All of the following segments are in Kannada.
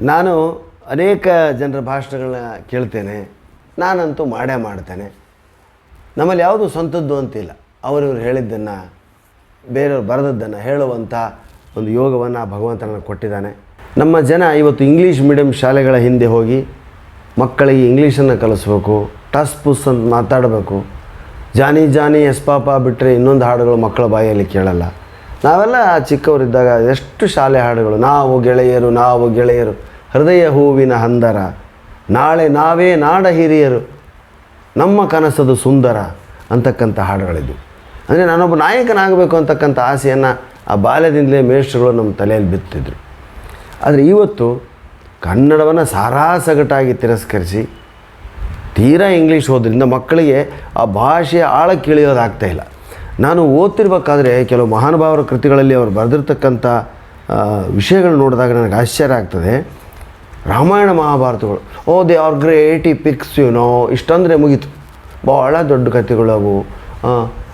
ನಾನು ಅನೇಕ ಜನರ ಭಾಷಣಗಳನ್ನ ಕೇಳ್ತೇನೆ. ನಾನಂತೂ ಮಾಡೇ ಮಾಡ್ತೇನೆ. ನಮ್ಮಲ್ಲಿ ಯಾವುದು ಸ್ವಂತದ್ದು ಅಂತಿಲ್ಲ. ಅವರಿವ್ರು ಹೇಳಿದ್ದನ್ನು, ಬೇರೆಯವ್ರು ಬರೆದದ್ದನ್ನು ಹೇಳುವಂಥ ಒಂದು ಯೋಗವನ್ನು ಭಗವಂತ ನನಗೆ ಕೊಟ್ಟಿದ್ದಾನೆ. ನಮ್ಮ ಜನ ಇವತ್ತು ಇಂಗ್ಲೀಷ್ ಮೀಡಿಯಂ ಶಾಲೆಗಳ ಹಿಂದೆ ಹೋಗಿ ಮಕ್ಕಳಿಗೆ ಇಂಗ್ಲೀಷನ್ನು ಕಲಿಸ್ಬೇಕು, ಟಸ್ ಪುಸ್ ಅಂತ ಮಾತಾಡಬೇಕು. ಜಾನಿ ಜಾನಿ ಎಸ್ ಪಾಪ ಬಿಟ್ಟರೆ ಇನ್ನೊಂದು ಹಾಡುಗಳು ಮಕ್ಕಳ ಬಾಯಲ್ಲಿ ಕೇಳಲ್ಲ. ನಾವೆಲ್ಲ ಚಿಕ್ಕವರಿದ್ದಾಗ ಎಷ್ಟು ಶಾಲೆ ಹಾಡುಗಳು, ನಾವು ಗೆಳೆಯರು ನಾವು ಗೆಳೆಯರು, ಹೃದಯ ಹೂವಿನ ಹಂದರ, ನಾಳೆ ನಾವೇ ನಾಡ ಹಿರಿಯರು, ನಮ್ಮ ಕನಸದು ಸುಂದರ ಅಂತಕ್ಕಂಥ ಹಾಡುಗಳಿದ್ವು. ಅಂದರೆ ನಾನೊಬ್ಬ ನಾಯಕನಾಗಬೇಕು ಅಂತಕ್ಕಂಥ ಆಸೆಯನ್ನು ಆ ಬಾಲ್ಯದಿಂದಲೇ ಮೇಷ್ಟ್ರುಗಳು ನಮ್ಮ ತಲೆಯಲ್ಲಿ ಬಿತ್ತಿದ್ರು. ಆದರೆ ಇವತ್ತು ಕನ್ನಡವನ್ನು ಸಾರಾಸಗಟಾಗಿ ತಿರಸ್ಕರಿಸಿ ತೀರಾ ಇಂಗ್ಲೀಷ್ ಹೋದ್ರಿಂದ ಮಕ್ಕಳಿಗೆ ಆ ಭಾಷೆಯ ಆಳಕ್ಕೆ ಇಲ್ಲ. ನಾನು ಓದ್ತಿರ್ಬೇಕಾದ್ರೆ ಕೆಲವು ಮಹಾನುಭಾವರ ಕೃತಿಗಳಲ್ಲಿ ಅವರು ಬರೆದಿರ್ತಕ್ಕಂಥ ವಿಷಯಗಳು ನೋಡಿದಾಗ ನನಗೆ ಆಶ್ಚರ್ಯ ಆಗ್ತದೆ. ರಾಮಾಯಣ ಮಹಾಭಾರತಗಳು, ಓ, they are great epics no, ಇಷ್ಟಂದರೆ ಮುಗೀತು. ಭಾಳ ದೊಡ್ಡ ಕಥೆಗಳು ಅವು.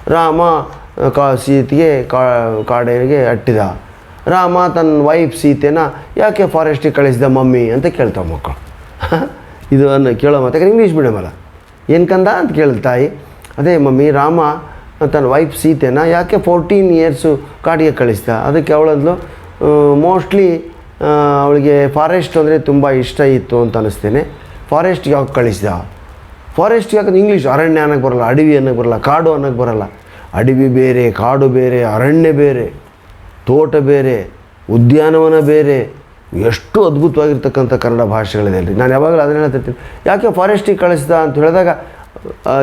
ರಾಮ ಕಾ, ಸೀತೆಗೆ ಕಾ, ಕಾಡೇರಿಗೆ ಅಟ್ಟಿದ. ರಾಮ ತನ್ನ ವೈಫ್ ಸೀತೆನ ಯಾಕೆ ಫಾರೆಸ್ಟಿಗೆ ಕಳಿಸಿದ ಮಮ್ಮಿ? ಅಂತ ಕೇಳ್ತಾವೆ ಮಕ್ಕಳು. ಇದು ಕೇಳೋ ಮತ್ತೆ ಇಂಗ್ಲೀಷ್ ಮೀಡಿಯಮ್ ಅಲ್ಲ. ಏನು ಕಂದ? ಅಂತ ಕೇಳಿದ ತಾಯಿ. ಅದೇ ಮಮ್ಮಿ, ರಾಮ ತನ್ನ ವೈಫ್ ಸೀತೆನ ಯಾಕೆ ಫೋರ್ಟೀನ್ ಇಯರ್ಸು ಕಾಡಿಗೆ ಕಳಿಸ್ದ? ಅದಕ್ಕೆ ಅವಳಂದ್ಲು ಮೋಸ್ಟ್ಲಿ ಅವಳಿಗೆ ಫಾರೆಸ್ಟ್ ಅಂದರೆ ತುಂಬ ಇಷ್ಟ ಇತ್ತು ಅಂತ ಅನ್ನಿಸ್ತೇನೆ ಫಾರೆಸ್ಟ್ ಯಾಕೆ ಕಳಿಸ್ದ? ಫಾರೆಸ್ಟ್ ಯಾಕಂದ್ರೆ ಇಂಗ್ಲೀಷ್ ಅರಣ್ಯ ಅನ್ನೋಕ್ಕೆ ಬರಲ್ಲ, ಅಡವಿ ಅನ್ನೋಕ್ಕೆ ಬರಲ್ಲ, ಕಾಡು ಅನ್ನೋಕ್ಕೆ ಬರಲ್ಲ. ಅಡವಿ ಬೇರೆ, ಕಾಡು ಬೇರೆ, ಅರಣ್ಯ ಬೇರೆ, ತೋಟ ಬೇರೆ, ಉದ್ಯಾನವನ ಬೇರೆ, ಎಷ್ಟು ಅದ್ಭುತವಾಗಿರ್ತಕ್ಕಂಥ ಕನ್ನಡ ಭಾಷೆಗಳಿದೆ ಅಲ್ಲಿ. ನಾನು ಯಾವಾಗಲೂ ಅದನ್ನ ಹೇಳ್ತಿರ್ತೀನಿ ಯಾಕೆ ಫಾರೆಸ್ಟಿಗೆ ಕಳಿಸ್ದ ಅಂತ ಹೇಳಿದಾಗ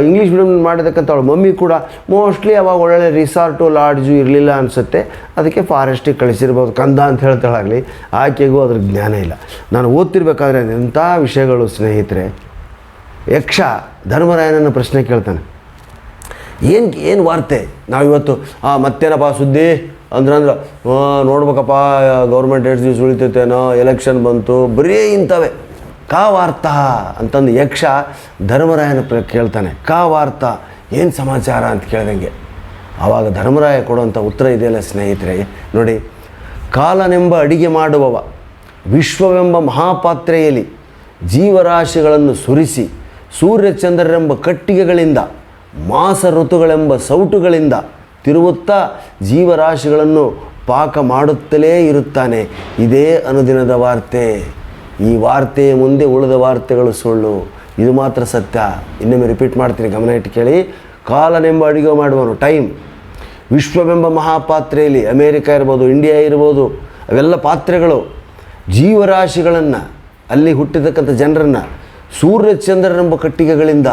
ಇಂಗ್ಲೀಷ್ ಮೀಡಿಯಮ್ ಮಾಡಿರ್ತಕ್ಕಂಥ ಮಮ್ಮಿ ಕೂಡ ಮೋಸ್ಟ್ಲಿ ಅವಾಗ ಒಳ್ಳೊಳ್ಳೆ ರಿಸಾರ್ಟು ಲಾಡ್ಜು ಇರಲಿಲ್ಲ ಅನಿಸುತ್ತೆ. ಅದಕ್ಕೆ ಫಾರೆಸ್ಟಿಗೆ ಕಳಿಸಿರ್ಬೋದು. ಕಂದ ಅಂತ ಹೇಳ್ತಾಳಾಗಲಿ. ಆಕೆಗೂ ಅದ್ರ ಜ್ಞಾನ ಇಲ್ಲ. ನಾನು ಓದ್ತಿರ್ಬೇಕಾದ್ರೆ ಎಂಥ ವಿಷಯಗಳು ಸ್ನೇಹಿತರೆ. ಯಕ್ಷ, ಧರ್ಮರಾಯನನ್ನು ಪ್ರಶ್ನೆ ಕೇಳ್ತಾನೆ. ಏನು ಏನು ವಾರ್ತೆ? ನಾವಿವತ್ತು, ಆ, ಮತ್ತೇನಪ್ಪ ಸುದ್ದಿ? ಅಂದ್ರೆ ಅಂದ್ರೆ ನೋಡ್ಬೇಕಪ್ಪ, ಗೌರ್ಮೆಂಟ್ ಎಷ್ಟು ದಿವಸ ಉಳಿತೈತೇನೋ ಎಲೆಕ್ಷನ್ ಬಂತು, ಬರೀ ಇಂಥವೇ. ಕಾ ವಾರ್ತಾ ಅಂತಂದು ಯಕ್ಷ ಧರ್ಮರಾಯನ ಪ್ರ ಕೇಳ್ತಾನೆ. ಕಾ ವಾರ್ತಾ ಏನು ಸಮಾಚಾರ ಅಂತ ಕೇಳ್ದಂಗೆ. ಆವಾಗ ಧರ್ಮರಾಯ ಕೊಡುವಂಥ ಉತ್ತರ ಇದೆಯಲ್ಲ ಸ್ನೇಹಿತರೆ, ನೋಡಿ, ಕಾಲನೆಂಬ ಅಡಿಗೆ ಮಾಡುವವ, ವಿಶ್ವವೆಂಬ ಮಹಾಪಾತ್ರೆಯಲ್ಲಿ ಜೀವರಾಶಿಗಳನ್ನು ಸುರಿಸಿ, ಸೂರ್ಯಚಂದ್ರರೆಂಬ ಕಟ್ಟಿಗೆಗಳಿಂದ ಮಾಸ ಋತುಗಳೆಂಬ ಸೌಟುಗಳಿಂದ ತಿರುವುತ್ತಾ ಜೀವರಾಶಿಗಳನ್ನು ಪಾಕ ಮಾಡುತ್ತಲೇ ಇರುತ್ತಾನೆ. ಇದೇ ಅನುದಿನದ ವಾರ್ತೆ. ಈ ವಾರ್ತೆಯ ಮುಂದೆ ಉಳಿದ ವಾರ್ತೆಗಳು ಸುಳ್ಳು. ಇದು ಮಾತ್ರ ಸತ್ಯ. ಇನ್ನೊಮ್ಮೆ ರಿಪೀಟ್ ಮಾಡ್ತೀನಿ, ಗಮನ ಇಟ್ಟು ಕೇಳಿ. ಕಾಲನೆಂಬ ಅಡುಗೆ ಮಾಡುವನು ಟೈಮ್ ವಿಶ್ವವೆಂಬ ಮಹಾಪಾತ್ರೆಯಲ್ಲಿ ಅಮೇರಿಕ ಇರ್ಬೋದು, ಇಂಡಿಯಾ ಇರ್ಬೋದು, ಅವೆಲ್ಲ ಪಾತ್ರೆಗಳು. ಜೀವರಾಶಿಗಳನ್ನು, ಅಲ್ಲಿ ಹುಟ್ಟಿರ್ತಕ್ಕಂಥ ಜನರನ್ನು, ಸೂರ್ಯ ಚಂದ್ರನೆಂಬ ಕಟ್ಟಿಗೆಗಳಿಂದ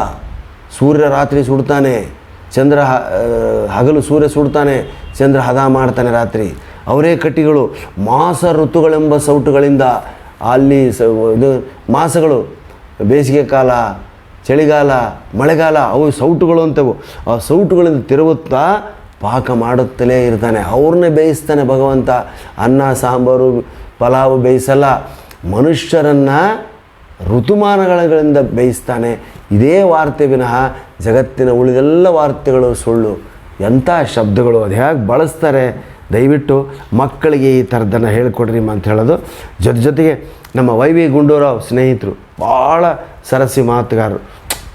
ಸೂರ್ಯ ರಾತ್ರಿ ಸುಡ್ತಾನೆ, ಚಂದ್ರ ಹಗಲು ಸೂರ್ಯ ಸುಡ್ತಾನೆ, ಚಂದ್ರ ಹದ ಮಾಡ್ತಾನೆ ರಾತ್ರಿ. ಅವರೇ ಕಟ್ಟಿಗಳು ಮಾಸ ಋತುಗಳೆಂಬ ಸೌಟುಗಳಿಂದ ಅಲ್ಲಿ ಸ, ಇದು ಮಾಸಗಳು, ಬೇಸಿಗೆ ಕಾಲ, ಚಳಿಗಾಲ, ಮಳೆಗಾಲ, ಅವು ಸೌಟುಗಳು ಅಂತವು. ಆ ಸೌಟುಗಳಿಂದ ತಿರುಗುತ್ತಾ ಪಾಕ ಮಾಡುತ್ತಲೇ ಇರ್ತಾನೆ. ಅವ್ರನ್ನೇ ಬೇಯಿಸ್ತಾನೆ ಭಗವಂತ. ಅನ್ನ, ಸಾಂಬಾರು, ಪಲಾವು ಬೇಯಿಸಲ್ಲ. ಮನುಷ್ಯರನ್ನು ಋತುಮಾನಗಳಿಂದ ಬೇಯಿಸ್ತಾನೆ. ಇದೇ ವಾರ್ತೆ ವಿನಃ ಜಗತ್ತಿನ ಉಳಿದೆಲ್ಲ ವಾರ್ತೆಗಳು ಸುಳ್ಳು. ಎಂಥ ಶಬ್ದಗಳು ಅದು ಹೇಗೆ ಬಳಸ್ತಾರೆ? ದಯವಿಟ್ಟು ಮಕ್ಕಳಿಗೆ ಈ ಥರದ್ದನ್ನು ಹೇಳಿಕೊಡ್ರಿ ಅಂತ ಹೇಳೋದು. ಜೊತೆ ಜೊತೆಗೆ ನಮ್ಮ ವೈ ವಿ ಗುಂಡೂರಾವ್ ಸ್ನೇಹಿತರು ಭಾಳ ಸರಸಿ ಮಾತುಗಾರರು.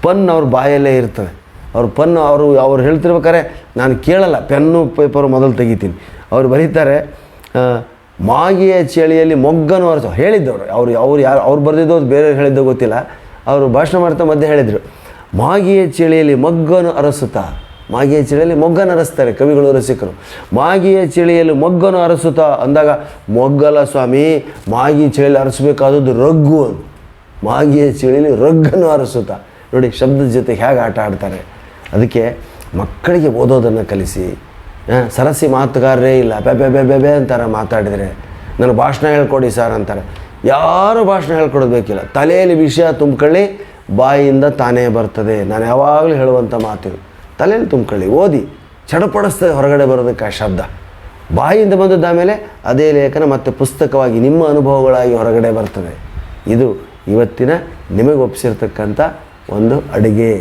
ಪನ್ ಅವ್ರ ಬಾಯಲ್ಲೇ ಇರ್ತದೆ. ಅವ್ರ ಪನ್ ಅವರು, ಅವ್ರು ಹೇಳ್ತಿರ್ಬೇಕಾರೆ ನಾನು ಕೇಳಲ್ಲ, ಪೆನ್ನು, ಪೇಪರು ಮೊದಲು ತೆಗಿತೀನಿ. ಅವ್ರು ಬರೀತಾರೆ ಮಾಗಿಯ ಚಳಿಯಲ್ಲಿ ಮೊಗ್ಗನು ಅರಸ ಹೇಳಿದ್ದವರು. ಅವರು ಅವ್ರು ಯಾರು ಅವ್ರು ಬರೆದಿದ್ದು ಬೇರೆಯವ್ರು ಬೇರೆ ಹೇಳಿದ್ದೋ ಗೊತ್ತಿಲ್ಲ. ಅವರು ಭಾಷಣ ಮಾಡ್ತಾ ಮಧ್ಯೆ ಹೇಳಿದರು. ಮಾಗಿಯ ಚಳಿಯಲ್ಲಿ ಮೊಗ್ಗನು ಅರಸುತ್ತಾ? ಮಾಗಿಯ ಚಳಿಯಲ್ಲಿ ಮೊಗ್ಗನ ಅರಸ್ತಾರೆ, ಕವಿಗಳು ರಸಿಕರು ಮಾಗಿಯ ಚಳಿಯಲ್ಲಿ ಮೊಗ್ಗನು ಅರಸುತ್ತಾ ಅಂದಾಗ ಮೊಗ್ಗಲ ಸ್ವಾಮಿ, ಮಾಗಿ ಚಳಿಯಲ್ಲಿ ಅರಸಬೇಕಾದದ್ದು ರಗ್ಗು ಅದು. ಮಾಗಿಯ ಚಳಿಯಲ್ಲಿ ರಗ್ಗನ್ನು ಅರಸುತ್ತಾ. ನೋಡಿ, ಶಬ್ದದ ಜೊತೆ ಹೇಗೆ ಆಟ ಆಡ್ತಾರೆ? ಅದಕ್ಕೆ ಮಕ್ಕಳಿಗೆ ಓದೋದನ್ನು ಕಲಿಸಿ ಸರಸಿ ಮಾತುಗಾರರೇ ಇಲ್ಲ ಬೆ ಬೆ ಬೆ ಬೆ ಬೆ ಅಂತಾರೆ ಮಾತಾಡಿದರೆ. ನನಗೆ ಭಾಷಣ ಹೇಳ್ಕೊಡಿ ಸರ್ ಅಂತಾರೆ. ಯಾರು ಭಾಷಣ ಹೇಳ್ಕೊಡ್ಬೇಕಿಲ್ಲ ತಲೆಯಲ್ಲಿ ವಿಷಯ ತುಂಬ್ಕೊಳ್ಳಿ ಬಾಯಿಯಿಂದ ತಾನೇ ಬರ್ತದೆ. ನಾನು ಯಾವಾಗಲೂ ಹೇಳುವಂಥ ಮಾತು ತಲೆಯಲ್ಲಿ ತುಂಬ್ಕೊಳ್ಳಿ, ಓದಿ. ಚಡಪಡಿಸ್ತದೆ ಹೊರಗಡೆ ಬರೋದಕ್ಕೆ ಆ ಶಬ್ದ. ಬಾಯಿಯಿಂದ ಬಂದದ್ದಾಮೇಲೆ ಅದೇ ಲೇಖನ ಮತ್ತು ಪುಸ್ತಕವಾಗಿ ನಿಮ್ಮ ಅನುಭವಗಳಾಗಿ ಹೊರಗಡೆ ಬರ್ತದೆ ಇದು ಇವತ್ತಿನ ನಿಮಗೆ ಒಪ್ಪಿಸಿರ್ತಕ್ಕಂಥ ಒಂದು ಅಡುಗೆ.